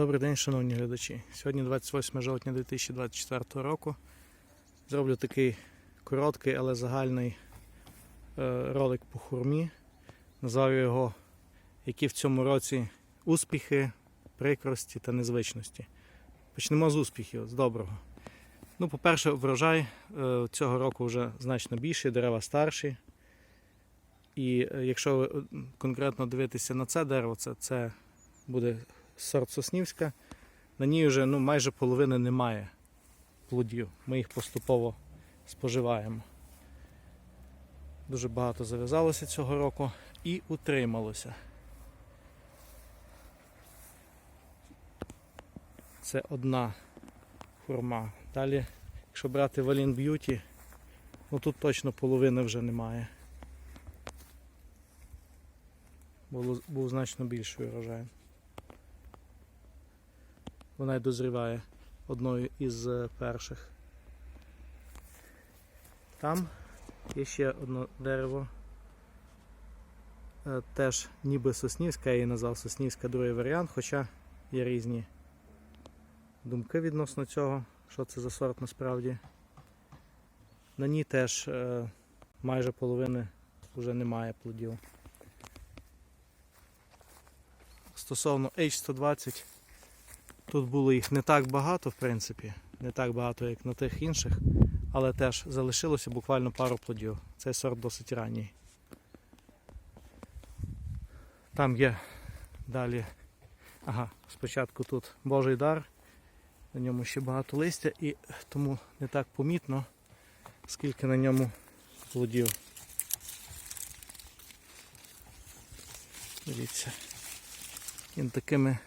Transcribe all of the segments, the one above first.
Добрий день, шановні глядачі. Сьогодні 28 жовтня 2024 року. Зроблю такий короткий, але загальний е, ролик по хурмі. Назвав його Які в цьому році успіхи, прикрості та незвичності. Почнемо з успіхів, з доброго. Ну, по-перше, врожай е, цього року вже значно більший, дерева старші. І е, якщо ви конкретно дивитися на це дерево, це, це буде сорт Соснівська. На ній вже ну, майже половини немає плодів. Ми їх поступово споживаємо. Дуже багато зав'язалося цього року і утрималося. Це одна хурма. Далі, якщо брати Валін Б'юті, ну тут точно половини вже немає. Було, був значно більший урожай. Вона й дозріває одною із е, перших. Там є ще одне дерево. Е, Теж ніби Соснівська, я її назвав Соснівська другий варіант, хоча є різні думки відносно цього, що це за сорт насправді. На ній теж е, майже половини вже немає плодів. Стосовно H120, тут було їх не так багато, в принципі, не так багато, як на тих інших, але теж залишилося буквально пару плодів. Цей сорт досить ранній. Там є далі. Ага, спочатку тут Божий дар, на ньому ще багато листя і тому не так помітно, скільки на ньому плодів. Дивіться. Він такими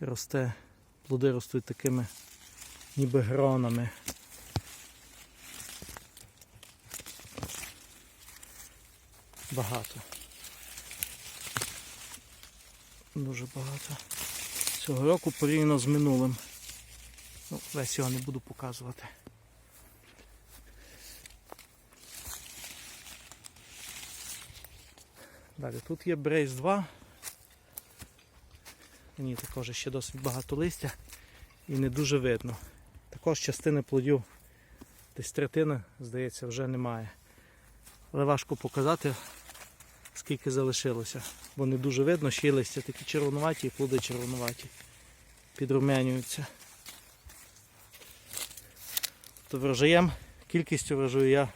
росте, плоди ростуть такими ніби гронами. Багато. Дуже багато. Цього року порівняно з минулим. Ну, весь його не буду показувати. Далі тут є Брейс 2. Мені також ще досить багато листя і не дуже видно. Також частини плодів, десь третини, здається, вже немає. Але важко показати, скільки залишилося, бо не дуже видно, ще й листя такі червонуваті і плоди червонуваті. Підрумянюються. То врожаєм, кількістю врожаю я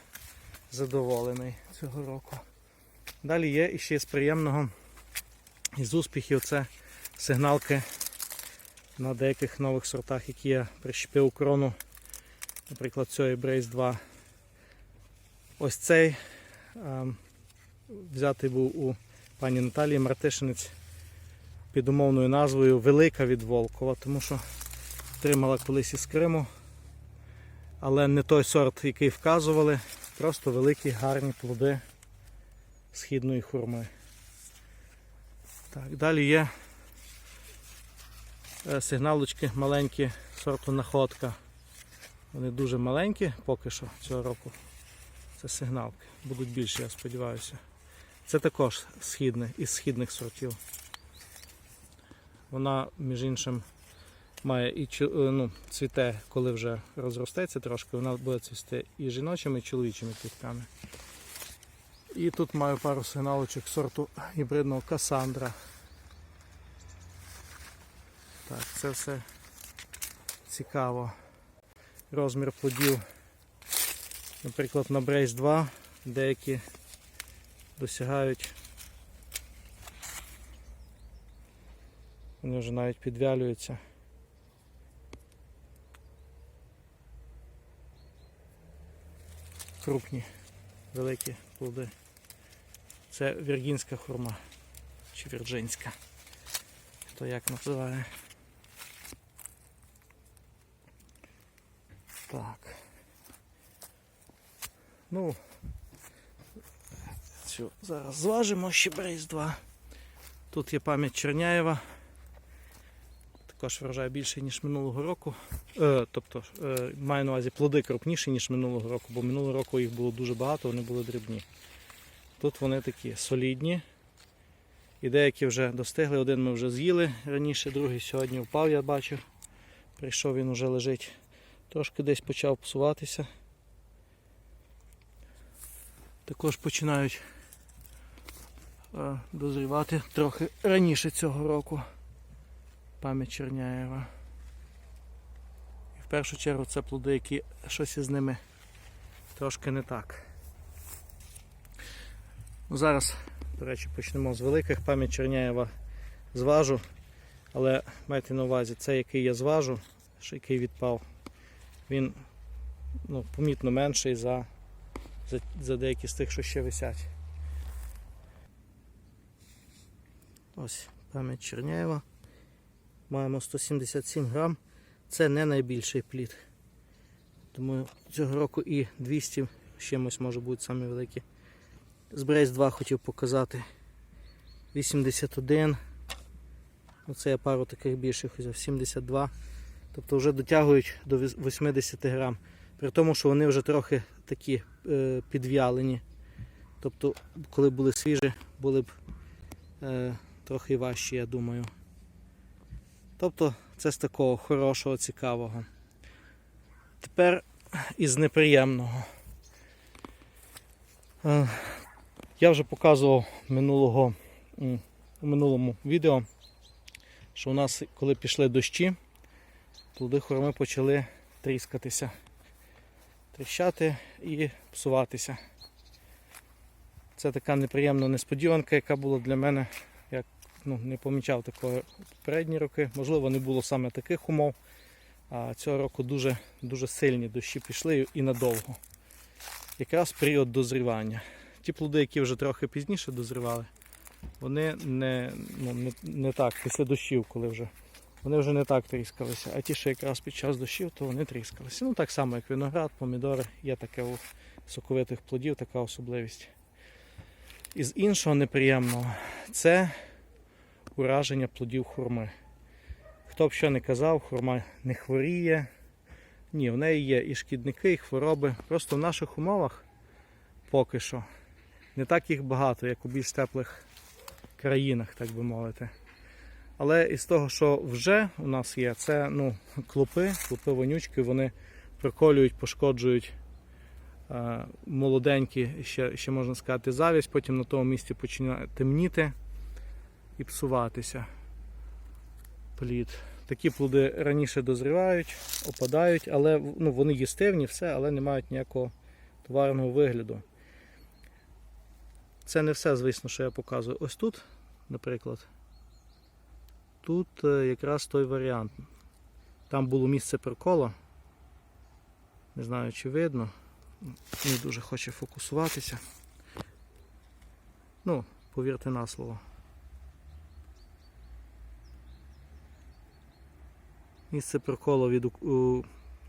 задоволений цього року. Далі є іще з приємного із успіхів це сигналки на деяких нових сортах, які я прищепив крону, наприклад, цієї Brace 2. Ось цей а, взятий був у пані Наталії Мартишинець під умовною назвою Велика від Волкова, тому що отримала колись із Криму, але не той сорт, який вказували, просто великі гарні плоди східної хурми. Так, далі є сигналочки маленькі сорту находка. Вони дуже маленькі поки що цього року. Це сигналки. Будуть більше, я сподіваюся. Це також східне, із східних сортів. Вона, між іншим, має і е, ну, цвіте, коли вже розростеться трошки, вона буде цвісти і жіночими, і чоловічими квітками. І тут маю пару сигналочок сорту гібридного Касандра. Так, це все цікаво. Розмір плодів, наприклад, на Брейс 2 деякі досягають. Вони вже навіть підвялюються. Крупні, великі плоди. Це віргінська хурма чи вірджинська. Хто як називає. Так. Ну, цю зараз зважимо ще брейс 2. Тут є пам'ять Черняєва. Також врожай більше, ніж минулого року. Е, тобто е, маю на увазі плоди крупніші, ніж минулого року, бо минулого року їх було дуже багато, вони були дрібні. Тут вони такі солідні І деякі вже достигли. Один ми вже з'їли раніше, другий сьогодні впав, я бачив. Прийшов, він вже лежить. Трошки десь почав псуватися. Також починають е, дозрівати трохи раніше цього року. Пам'ять Черняєва. І в першу чергу це плоди, які щось із ними трошки не так. Ну, зараз, до речі, почнемо з великих. Пам'ять Черняєва зважу. Але майте на увазі, цей, який я зважу, який відпав, він ну, помітно менший за, за, за деякі з тих, що ще висять. Ось пам'ять Черняєва. Маємо 177 грам. Це не найбільший плід. Тому цього року і 200 з чимось може бути самі великі. З Брейс 2 хотів показати. 81. Оце я пару таких більших взяв. 72. Тобто вже дотягують до 80 грам. При тому, що вони вже трохи такі е, підв'ялені. Тобто, коли були свіжі, були б е, трохи важчі, я думаю. Тобто, це з такого хорошого, цікавого. Тепер із неприємного. Е, Я вже показував минулого, у минулому відео, що у нас, коли пішли дощі, плоди хурми почали тріскатися, тріщати і псуватися. Це така неприємна несподіванка, яка була для мене. Я ну, не помічав такого попередні роки. Можливо, не було саме таких умов. А цього року дуже, дуже сильні дощі пішли і надовго. Якраз період дозрівання. Ті плоди, які вже трохи пізніше дозрівали, вони не, ну, не, не так, після дощів, коли вже. Вони вже не так тріскалися, а ті, що якраз під час дощів, то вони тріскалися. Ну так само, як виноград, помідори, є таке у соковитих плодів, така особливість. Із іншого неприємного це ураження плодів хурми. Хто б що не казав, хурма не хворіє. Ні, в неї є і шкідники, і хвороби. Просто в наших умовах поки що не так їх багато, як у більш теплих країнах, так би мовити. Але із того, що вже у нас є, це ну, клопи, клопи вонючки, вони проколюють, пошкоджують е, молоденькі, ще, ще можна сказати, завість, потім на тому місці починає темніти і псуватися плід. Такі плоди раніше дозрівають, опадають, але ну, вони їстивні, все, але не мають ніякого товарного вигляду. Це не все, звісно, що я показую. Ось тут, наприклад, тут е, якраз той варіант. Там було місце перкола. Не знаю, чи видно. Не дуже хоче фокусуватися. Ну, повірте на слово. Місце приколу від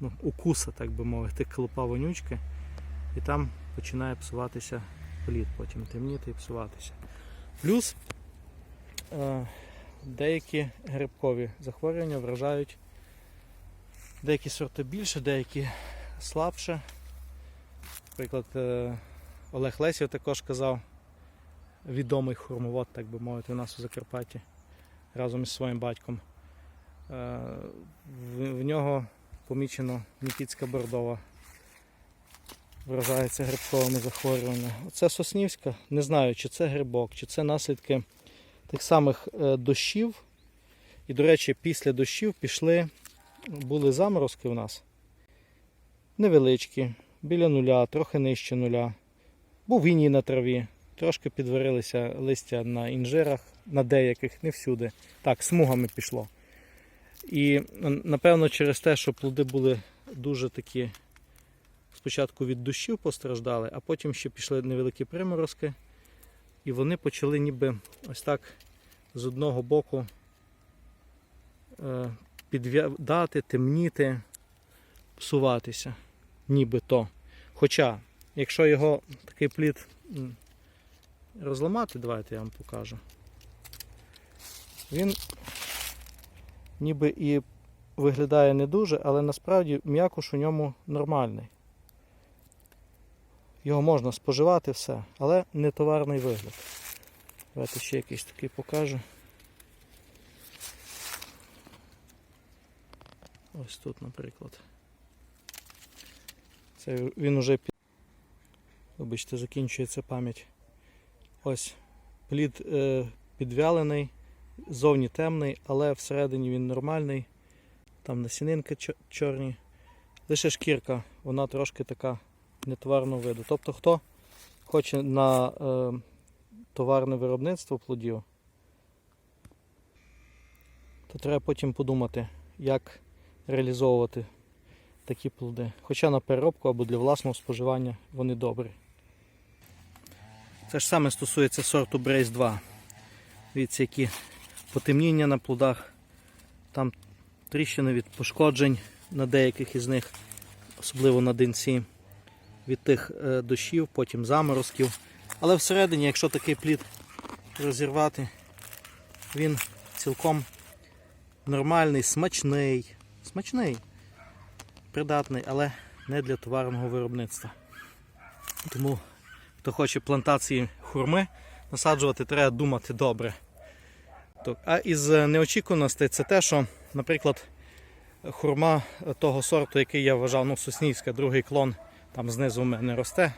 ну, укуса, так би мовити, клопа вонючки. І там починає псуватися плід, потім темніти і псуватися. Плюс е, деякі грибкові захворювання вражають деякі сорти більше, деякі слабше. Наприклад, е, Олег Лесів також казав, відомий хурмовод, так би мовити, у нас у Закарпатті разом із своїм батьком. Е, В, нього помічено Нікітська бордова. Вражається грибковими захворюваннями. Оце Соснівська. Не знаю, чи це грибок, чи це наслідки тих самих е, дощів. І, до речі, після дощів пішли, були заморозки у нас. Невеличкі, біля нуля, трохи нижче нуля. Був іній на траві. Трошки підварилися листя на інжирах, на деяких, не всюди. Так, смугами пішло. І напевно через те, що плоди були дуже такі, спочатку від дощів постраждали, а потім ще пішли невеликі приморозки. І вони почали ніби ось так з одного боку е, підв'ядати, темніти, псуватися, ніби то. Хоча, якщо його такий плід розламати, давайте я вам покажу. Він ніби і виглядає не дуже, але насправді м'якош у ньому нормальний. Його можна споживати все, але не товарний вигляд. Давайте ще якийсь такий покажу. Ось тут, наприклад. Це він уже під... Вибачте, закінчується пам'ять. Ось плід е, підвялений, зовні темний, але всередині він нормальний. Там насінинки чорні. Лише шкірка, вона трошки така нетоварного виду. Тобто, хто хоче на е, товарне виробництво плодів, то треба потім подумати, як реалізовувати такі плоди. Хоча на переробку або для власного споживання вони добрі. Це ж саме стосується сорту Brace 2. Дивіться, які потемніння на плодах. Там тріщини від пошкоджень на деяких із них, особливо на динці, від тих е, дощів, потім заморозків. Але всередині, якщо такий плід розірвати, він цілком нормальний, смачний. Смачний, придатний, але не для товарного виробництва. Тому, хто хоче плантації хурми, насаджувати, треба думати добре. А із неочікуваностей це те, що, наприклад, хурма того сорту, який я вважав, ну, Соснівська, другий клон, там знизу в мене росте.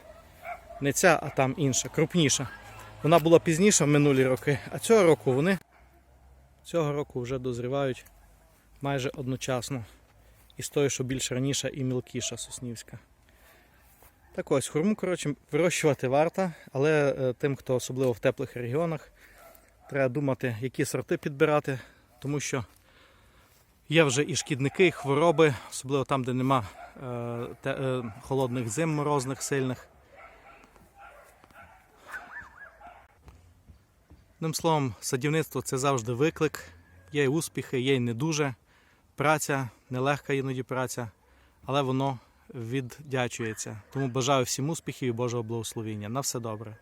Не ця, а там інша, крупніша. Вона була пізніша в минулі роки, а цього року вони цього року вже дозрівають майже одночасно. І з тою, що більш раніша і мілкіша соснівська. Так ось, хурму, коротше, вирощувати варто, але е, тим, хто особливо в теплих регіонах, треба думати, які сорти підбирати, тому що є вже і шкідники, і хвороби, особливо там, де нема холодних зим, морозних, сильних. Одним словом, садівництво це завжди виклик. Є й успіхи, є й не дуже. Праця, нелегка іноді праця, але воно віддячується. Тому бажаю всім успіхів і Божого благословіння. На все добре.